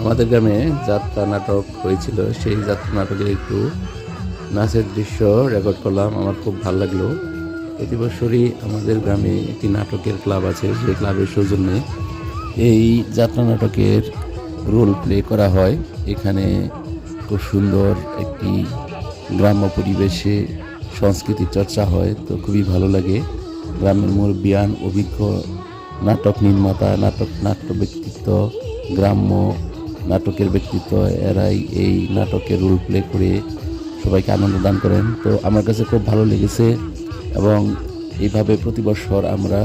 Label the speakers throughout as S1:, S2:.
S1: আমাদের গ্রামে যাত্রা নাটক হয়েছিল। সেই যাত্রা নাটকের একটু নাচের দৃশ্য রেকর্ড করলাম। আমার খুব ভালো লাগল। প্রতি বছরই আমাদের গ্রামে একটি নাটকের ক্লাব আছে সেই ক্লাবের সৌজন্যে এই যাত্রা নাটকের রোল প্লে করা হয়। এখানে খুব সুন্দর একটি গ্রাম্য পরিবেশে সংস্কৃতির চর্চা হয়, তো খুবই ভালো লাগে। গ্রামের মুরব্বিয়ান অভিজ্ঞ নাটক নির্মাতা, নাটক, নাট্য ব্যক্তিত্ব, গ্রাম্য নাটকের ব্যক্তিত্ব, এরাই এই নাটকের রোল প্লে করে সবাইকে আনন্দ দান করেন। তো আমার কাছে খুব ভালো লেগেছে এবং এইভাবে প্রতি বছর আমরা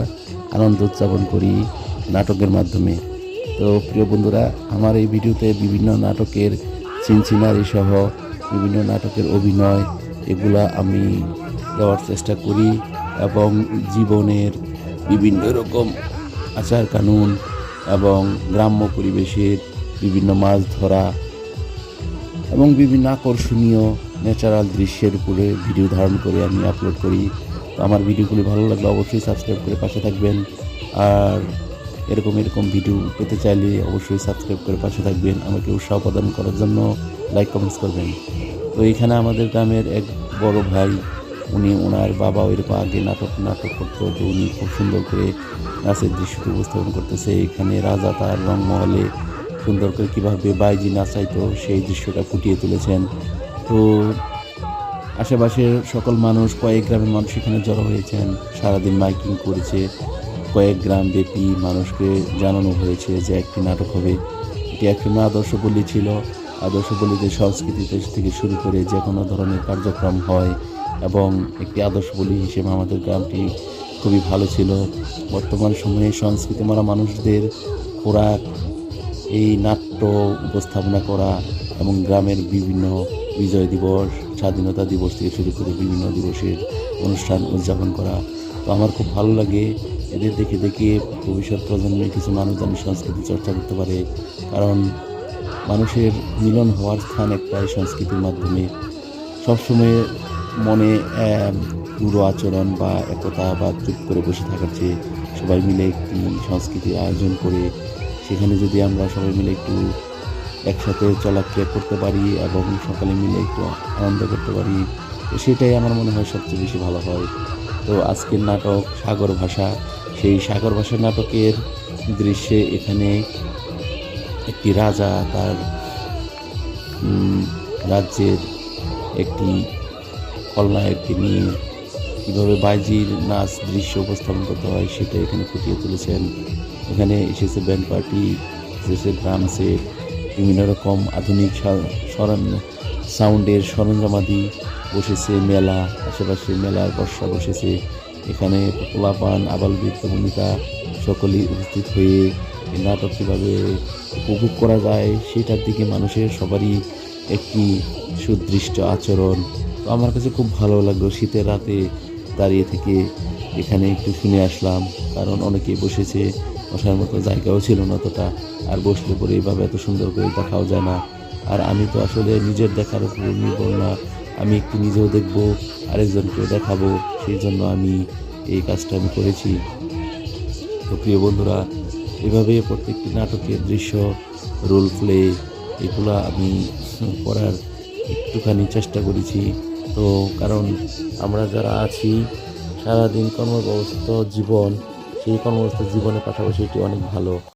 S1: আনন্দ উদযাপন করি নাটকের মাধ্যমে। তো প্রিয় বন্ধুরা, আমার এই ভিডিওতে বিভিন্ন নাটকের সিনসিনারি সহ বিভিন্ন নাটকের অভিনয় এগুলা আমি দেওয়ার চেষ্টা করি এবং জীবনের বিভিন্ন রকম আচার কানুন এবং গ্রাম্য পরিবেশের বিভিন্ন মাছ ধরা এবং বিভিন্ন আকর্ষণীয় ন্যাচারাল দৃশ্যের উপরে ভিডিও ধারণ করে আমি আপলোড করি। তো আমার ভিডিওগুলি ভালো লাগলে অবশ্যই সাবস্ক্রাইব করে পাশে থাকবেন। আর এরকম এরকম ভিডিও পেতে চাইলে অবশ্যই সাবস্ক্রাইব করে পাশে থাকবেন। আমাকে উৎসাহ প্রদান করার জন্য লাইক কমেন্টস করবেন। তো এখানে আমাদের গ্রামের এক বড় ভাই, উনি ওনার বাবা এরকম আগে নাটক নাটক করতো, তো উনি খুব সুন্দর করে নাচের দৃশ্যটি উপস্থাপন করতেছে। এখানে রাজা তার রংমহলে সুন্দর করে কীভাবে বাইজি নাচাইতো সেই দৃশ্যটা ফুটিয়ে তুলেছেন। তো আশেপাশের সকল মানুষ, কয়েক গ্রামের মানুষ এখানে জড়ো হয়েছেন, সারাদিন মাইকিং করেছে। কয়েক গ্রাম ব্যাপী মানুষকে জানানো হয়েছে যে একটি নাটক হবে। এটি একটি আদর্শ বলি ছিল। আদর্শ বলিতে সংস্কৃতি থেকে শুরু করে যে কোনো ধরনের কার্যক্রম হয় এবং একটি আদর্শ বলি হিসেবে আমাদের গ্রামটি খুবই ভালো ছিল। বর্তমান সময়ে সংস্কৃতি মারা মানুষদের খোরাক এই নাট্য উপস্থাপনা করা এবং গ্রামের বিভিন্ন বিজয় দিবস, স্বাধীনতা দিবস থেকে শুরু করে বিভিন্ন দিবসের অনুষ্ঠান উদযাপন করা। তো আমার খুব ভালো লাগে এদের দেখে দেখে ভবিষ্যৎ প্রজন্মে কিছু মানুষ যেন সংস্কৃতি চর্চা করতে পারে। কারণ মানুষের মিলন হওয়ার স্থান একটাই সংস্কৃতির মাধ্যমে। সবসময় মনে দূর আচরণ বা একতা বা চুপ করে বসে থাকার চেয়ে সবাই মিলে একটি সংস্কৃতির আয়োজন করে সেখানে যদি আমরা সবাই মিলে একটু একসাথে চলাফেরা করতে পারি এবং সকালে মিলে একটু আনন্দ করতে পারি, তো সেটাই আমার মনে হয় সবচেয়ে বেশি ভালো হয়। তো আজকের নাটক সাগর ভাষা। সেই সাগর ভাষা নাটকের দৃশ্যে এখানে একটি রাজা তার রাজ্যের একটি খলনায়ককে নিয়ে কীভাবে বাইজির নাচ দৃশ্য উপস্থাপন করতে হয় সেটা এখানে ফুটিয়ে তুলেছেন। এখানে এসেছে ব্যান্ড পার্টি, এসেছে ড্রাম সেট বিভিন্ন রকম আধুনিক সা- সরঞ্জাম সাউন্ডের সরঞ্জামাদি, বসেছে মেলা, আশেপাশে মেলার বর্ষা বসেছে। এখানে পোলাপান, আবাল বৃদ্ধ ভূমিকা সকলেই উপস্থিত হয়ে নাটক কীভাবে উপভোগ করা যায়, সেটার দিকে মানুষের সবারই একটি সুদৃষ্ট আচরণ। তো আমার কাছে খুব ভালো লাগল শীতের রাতে দাঁড়িয়ে থেকে এখানে একটু শুনে আসলাম, কারণ অনেকেই বসেছে বসার মতো জায়গাও ছিল না অতটা আর বসলে পরে এইভাবে এত সুন্দর করে দেখাও যায় না। আর আমি তো আসলে নিজের দেখার উপর নির্ভর না। আমি একটু নিজেও দেখব, আরেকজনকেও দেখাবো, সেই জন্য আমি এই কাজটা আমি করেছি। তো প্রিয় বন্ধুরা, এভাবে প্রত্যেকটি নাটকের দৃশ্য রোল প্লে এগুলো আমি করার একটুখানি চেষ্টা করেছি। তো কারণ আমরা যারা আছি, সারাদিন কর্মব্যস্ত জীবন সেই কর্মব্যস্ত জীবনের পাশাপাশি এটি অনেক ভালো